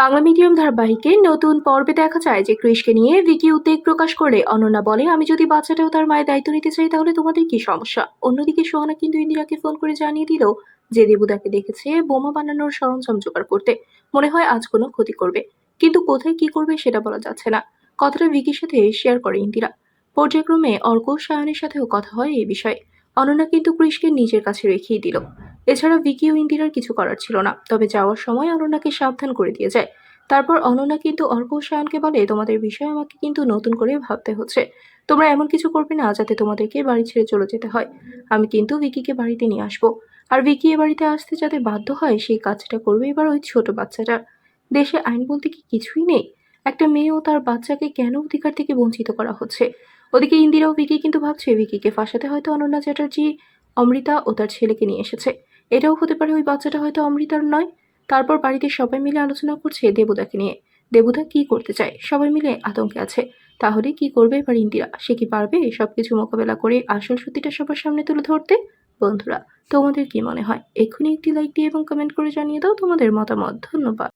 Bangla medium ধারাবাহিকে নতুন পর্বে দেখা যায় যে ক্রিশকে নিয়ে ভিকি উদ্বেগ প্রকাশ করলে অনন্যা বলে, আমি যদি বাচ্চাটাও তার মায়ের দায়িত্ব নিতে চাই, তাহলে তোমাদের কি সমস্যা? অন্যদিকে সোহানা কিন্তু ইন্দিরাকে ফোন করে জানিয়ে দিল যে দেবুদাকে দেখেছে বোমা বানানোর সরঞ্জাম জোগাড় করতে। মনে হয় আজ কোনো ক্ষতি করবে। কিন্তু কোথায় কি করবে সেটা বলা যাচ্ছে না। কথাটা ভিকির সাথে শেয়ার করে ইন্দিরা। পর্যায়ক্রমে অর্ক, সায়নের সাথেও কথা হয় এই বিষয়ে। অনন্যা কিন্তু ক্রিশকে নিজের কাছে রেখেই দিল। এছাড়া ভিকি ও ইন্দিরার কিছু করার ছিল না, তবে যাওয়ার সময় অনন্যাকে সাবধান করে দিয়ে যায়। তারপর অনন্যা কিন্তু অর্ক সায়নকে বলে, তোমাদের বিষয়ে আমাকে কিন্তু নতুন করে ভাবতে হচ্ছে। তোমরা এমন কিছু করবে না, যাতে তোমাদেরকে বাড়ি ছেড়ে চলে যেতে হয়। আমি কিন্তু ভিকিকে বাড়িতে নিয়ে আসব। আর ভিকি এ বাড়িতে আসতে যাতে বাধ্য হয়, সেই কাজটা করবে এবার ওই ছোট বাচ্চাটা। দেশে আইন বলতে কি কিছুই নেই? একটা মেয়ে ও তার বাচ্চাকে কেন অধিকার থেকে বঞ্চিত করা হচ্ছে? ওদিকে ইন্দিরা ও ভিকি কিন্তু ভাবছে, ভিকিকে ফাঁসাতে হয়তো অনন্যা চ্যাটার্জি, অমৃতা ও তার ছেলেকে নিয়ে এসেছে। এটাও হতে পারে ওই বাচ্চাটা হয়তো অমৃতার নয়। তারপর বাড়িতে সবাই মিলে আলোচনা করছে দেবুদাকে নিয়ে। দেবুদা কি করতে চায়? সবাই মিলে আতঙ্কে আছে। তাহলে কি করবে এবার ইন্দিরা? সে কি পারবে সবকিছু মোকাবেলা করে আসল সত্যিটা সবার সামনে তুলে ধরতে? বন্ধুরা, তোমাদের কি মনে হয়? এক্ষুনি একটি লাইক দিয়ে এবং কমেন্ট করে জানিয়ে দাও তোমাদের মতামত। ধন্যবাদ।